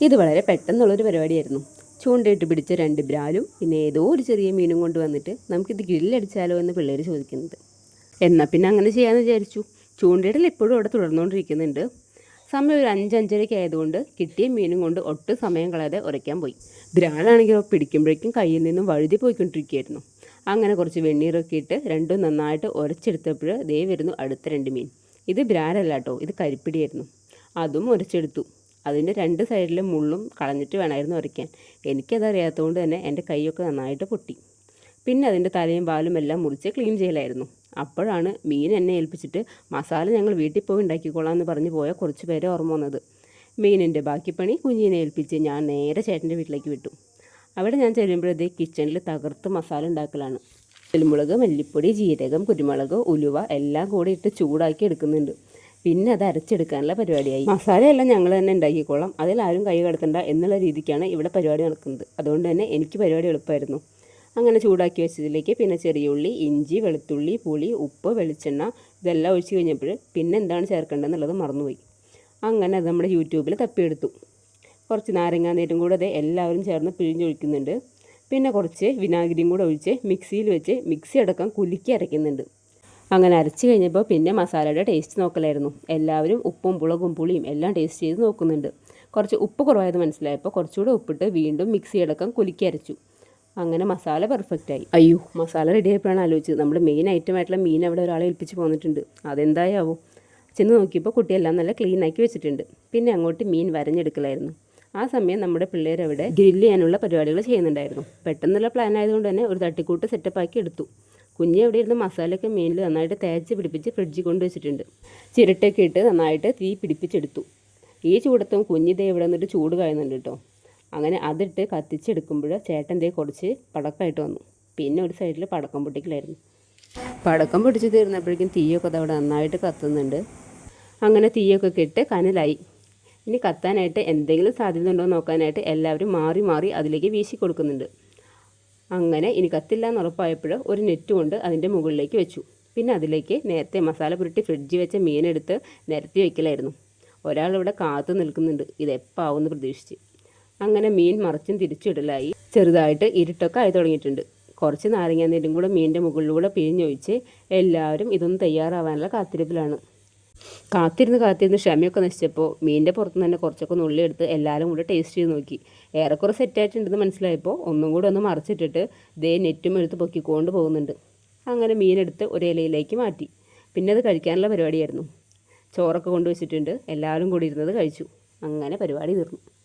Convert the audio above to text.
ഇത് വളരെ പെട്ടെന്നുള്ളൊരു പരിപാടിയായിരുന്നു. ചൂണ്ടയിട്ട് പിടിച്ച രണ്ട് ബ്രാലും പിന്നെ ഏതോ ഒരു ചെറിയ മീനും കൊണ്ട് വന്നിട്ട് നമുക്കിത് ഗ്രില്ലടിച്ചാലോ എന്ന് പിള്ളേർ ചോദിക്കുന്നത്. എന്നാൽ പിന്നെ അങ്ങനെ ചെയ്യാമെന്ന് വിചാരിച്ചു. ചൂണ്ടയിടൽ ഇപ്പോഴും അവിടെ തുടർന്നുകൊണ്ടിരിക്കുന്നുണ്ട്. സമയം ഒരു അഞ്ചഞ്ചരയ്ക്ക് ആയതുകൊണ്ട് കിട്ടിയ മീനും കൊണ്ട് ഒട്ടും സമയം കളയാതെ ഉരയ്ക്കാൻ പോയി. ബ്രാലാണെങ്കിലോ പിടിക്കുമ്പോഴേക്കും കയ്യിൽ നിന്നും വഴുതി പോയിക്കൊണ്ടിരിക്കുകയായിരുന്നു. അങ്ങനെ കുറച്ച് വെണ്ണീറൊക്കെ ഇട്ട് രണ്ടും നന്നായിട്ട് ഉരച്ചെടുത്തപ്പോൾ ദേ വരുന്നു അടുത്ത രണ്ട് മീൻ. ഇത് ബ്രാലല്ല കേട്ടോ ഇത് കരിപ്പിടിയായിരുന്നു. അതും ഉരച്ചെടുത്തു. അതിന്റെ രണ്ട് സൈഡിലും മുള്ളും കളഞ്ഞിട്ട് വേണമായിരുന്നു ഉരയ്ക്കാൻ എനിക്കതറിയാത്തതുകൊണ്ട് തന്നെ എന്റെ കൈയൊക്കെ നന്നായിട്ട് പൊട്ടി. പിന്നെ അതിന്റെ തലയും പാലും എല്ലാം മുറിച്ച് ക്ലീൻ ചെയ്യലായിരുന്നു. അപ്പോഴാണ് മീൻ എന്നെ ഏൽപ്പിച്ചിട്ട് മസാല ഞങ്ങൾ വീട്ടിൽ പോയി ഉണ്ടാക്കിക്കോളാം എന്ന് പറഞ്ഞ് പോയ കുറച്ച് പേരെ ഓർമ്മ വന്നത്. മീനിന്റെ ബാക്കി പണി കുഞ്ഞിനെ ഏൽപ്പിച്ച് ഞാൻ നേരെ ചേട്ടന്റെ വീട്ടിലേക്ക് വിട്ടു. അവിടെ ഞാൻ ചെല്ലുമ്പോഴത്തേ കിച്ചണിൽ തകർത്ത് മസാല ഉണ്ടാക്കലാണ്. കുരുമുളക് മല്ലിപ്പൊടി ജീരകം കുരുമുളക് ഉലുവ എല്ലാം കൂടി ഇട്ട് ചൂടാക്കി എടുക്കുന്നുണ്ട്. പിന്നെ അത് അരച്ചെടുക്കാനുള്ള പരിപാടിയായി. മസാലയെല്ലാം ഞങ്ങൾ തന്നെ ഉണ്ടാക്കിക്കോളാം. അതിലാരും കൈ കടത്തണ്ട എന്നുള്ള രീതിക്കാണ് ഇവിടെ പരിപാടി നടക്കുന്നത്. അതുകൊണ്ട് തന്നെ എനിക്ക് പരിപാടി എളുപ്പമായിരുന്നു. അങ്ങനെ ചൂടാക്കി വെച്ചതിലേക്ക് പിന്നെ ചെറിയ ഉള്ളി ഇഞ്ചി വെളുത്തുള്ളി പുളി ഉപ്പ് വെളിച്ചെണ്ണ ഇതെല്ലാം ഒഴിച്ച് കഴിഞ്ഞപ്പോൾ പിന്നെ എന്താണ് ചേർക്കേണ്ടതെന്നുള്ളത് മറന്നുപോയി. അങ്ങനെ അത് നമ്മുടെ യൂട്യൂബിൽ തപ്പിയെടുത്തു. കുറച്ച് നാരങ്ങാ നീരും കൂടെ അത് എല്ലാവരും ചേർന്ന് പിഴിഞ്ഞൊഴിക്കുന്നുണ്ട്. പിന്നെ കുറച്ച് വിനാഗിരിയും കൂടെ ഒഴിച്ച് മിക്സിയിൽ വെച്ച് മിക്സി അടക്കം കുലുക്കി അരയ്ക്കുന്നുണ്ട്. അങ്ങനെ അരച്ച് കഴിഞ്ഞപ്പോൾ പിന്നെ മസാലയുടെ ടേസ്റ്റ് നോക്കലായിരുന്നു. എല്ലാവരും ഉപ്പും പുളകും പുളിയും എല്ലാം ടേസ്റ്റ് ചെയ്ത് നോക്കുന്നുണ്ട്. കുറച്ച് ഉപ്പ് കുറവായത് മനസ്സിലായപ്പോൾ കുറച്ചുകൂടെ ഉപ്പിട്ട് വീണ്ടും മിക്സി അടക്കം കുലുക്കി അരച്ചു. അങ്ങനെ മസാല പെർഫെക്റ്റായി അയ്യോ മസാല റെഡി ആയപ്പോഴാണ് ആലോചിച്ചത്. നമ്മുടെ മെയിൻ ഐറ്റം ആയിട്ടുള്ള മീൻ അവിടെ ഒരാളെ ഏൽപ്പിച്ച് പോന്നിട്ടുണ്ട്. അതെന്തായാവോ? ചെന്ന് നോക്കിയപ്പോൾ കുട്ടിയെല്ലാം നല്ല ക്ലീൻ ആക്കി വെച്ചിട്ടുണ്ട്. പിന്നെ അങ്ങോട്ട് മീൻ വരഞ്ഞെടുക്കലായിരുന്നു. ആ സമയം നമ്മുടെ പിള്ളേരവിടെ ഗ്രില്ല് ചെയ്യാനുള്ള പരിപാടികൾ ചെയ്യുന്നുണ്ടായിരുന്നു. പെട്ടെന്നുള്ള പ്ലാൻ ആയതുകൊണ്ട് തന്നെ ഒരു തട്ടിക്കൂട്ട് സെറ്റപ്പ് ആക്കി എടുത്തു. കുഞ്ഞ് എവിടെ ഇരുന്ന് മസാലയൊക്കെ മീനിൽ നന്നായിട്ട് തേച്ച് പിടിപ്പിച്ച് ഫ്രിഡ്ജിൽ കൊണ്ട് വെച്ചിട്ടുണ്ട്. ചിരട്ടയൊക്കെ ഇട്ട് നന്നായിട്ട് തീ പിടിപ്പിച്ചെടുത്തു. ഈ ചൂടത്തും കുഞ്ഞിതേ ഇവിടെ നിന്നിട്ട് ചൂട് കായുന്നുണ്ട് കേട്ടോ. അങ്ങനെ അതിട്ട് കത്തിച്ചെടുക്കുമ്പോൾ ചേട്ടൻ ദേ കുറച്ച് പടക്കമായിട്ട് വന്നു. പിന്നെ ഒരു സൈഡിൽ പടക്കം പൊട്ടിക്കലായിരുന്നു. പടക്കം പൊട്ടിച്ച് തീർന്നപ്പോഴേക്കും തീയൊക്കെ അതവിടെ നന്നായിട്ട് കത്തുന്നുണ്ട്. അങ്ങനെ തീയൊക്കെ കെട്ട് കനലായി. ഇനി കത്താനായിട്ട് എന്തെങ്കിലും സാധ്യത ഉണ്ടോ നോക്കാനായിട്ട് എല്ലാവരും മാറി മാറി അതിലേക്ക് വീശി കൊടുക്കുന്നുണ്ട് അങ്ങനെ ഇനി കത്തില്ല എന്ന് ഉറപ്പായപ്പോൾ ഒരു നെറ്റ് കൊണ്ട് അതിന്റെ മുകളിലേക്ക് വെച്ചു. പിന്നെ അതിലേക്ക് നേരത്തെ മസാല പുരട്ടി ഫ്രിഡ്ജിൽ വെച്ച മീനെടുത്ത് നിരത്തി വയ്ക്കലായിരുന്നു ഒരാളിവിടെ കാത്തു നിൽക്കുന്നുണ്ട്. ഇത് ആവുമെന്ന് പ്രതീക്ഷിച്ച്. അങ്ങനെ മീൻ മറിച്ചും തിരിച്ചിടലായി ചെറുതായിട്ട് ഇരുട്ടൊക്കെ ആയി തുടങ്ങിയിട്ടുണ്ട്. കുറച്ച് നാരങ്ങാനീരും കൂടെ മീനിന്റെ മുകളിലൂടെ പിഴിഞ്ഞൊഴിച്ച് എല്ലാവരും ഇതൊന്ന് തയ്യാറാവാനുള്ള കാത്തിരിപ്പിലാണ്. കാത്തിരുന്ന് കാത്തിരുന്ന് ക്ഷമയൊക്കെ നശിച്ചപ്പോൾ മീനിന്റെ പുറത്ത് തന്നെ കുറച്ചൊക്കെ നുള്ളിയെടുത്ത് എല്ലാവരും കൂടെ ടേസ്റ്റ് ചെയ്ത് നോക്കി. ഏറെക്കുറെ സെറ്റായിട്ടുണ്ടെന്ന് മനസ്സിലായപ്പോൾ ഒന്നും കൂടെ ഒന്ന് മറിച്ചിട്ടിട്ട് ദേ നെറ്റും എടുത്ത് പൊക്കിക്കൊണ്ട് പോകുന്നുണ്ട്. അങ്ങനെ മീനെടുത്ത് ഒരു ഇലയിലേക്ക് മാറ്റി. പിന്നെ അത് കഴിക്കാനുള്ള പരിപാടിയായിരുന്നു. ചോറൊക്കെ കൊണ്ടുവച്ചിട്ടുണ്ട് എല്ലാവരും കൂടി ഇരുന്നത് കഴിച്ചു. അങ്ങനെ പരിപാടി തീർന്നു.